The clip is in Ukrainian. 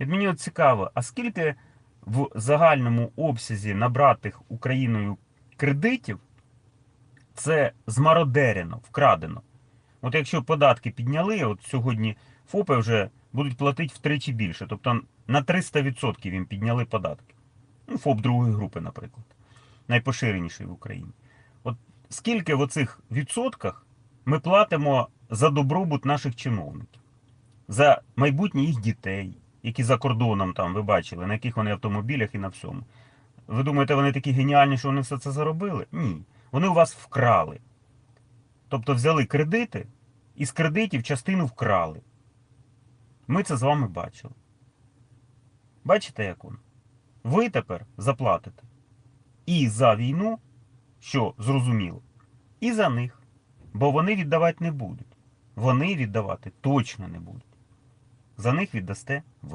От мені от цікаво, а скільки в загальному обсязі набратих Україною кредитів це змародерено, вкрадено? От якщо податки підняли, от сьогодні ФОПи вже будуть платити втричі більше, тобто на 300% їм підняли податки. Ну, ФОП другої групи, наприклад, найпоширеніший в Україні. От скільки в оцих відсотках ми платимо за добробут наших чиновників, за майбутнє їх дітей, які за кордоном там, ви бачили, на яких вони автомобілях і на всьому. Ви думаєте, вони такі геніальні, що вони все це заробили? Ні. Вони у вас вкрали. Тобто взяли кредити і з кредитів частину вкрали. Ми це з вами бачили. Бачите, як воно? Ви тепер заплатите і за війну, що зрозуміло, і за них. Бо вони віддавати не будуть. Вони віддавати точно не будуть. За них віддасте ви.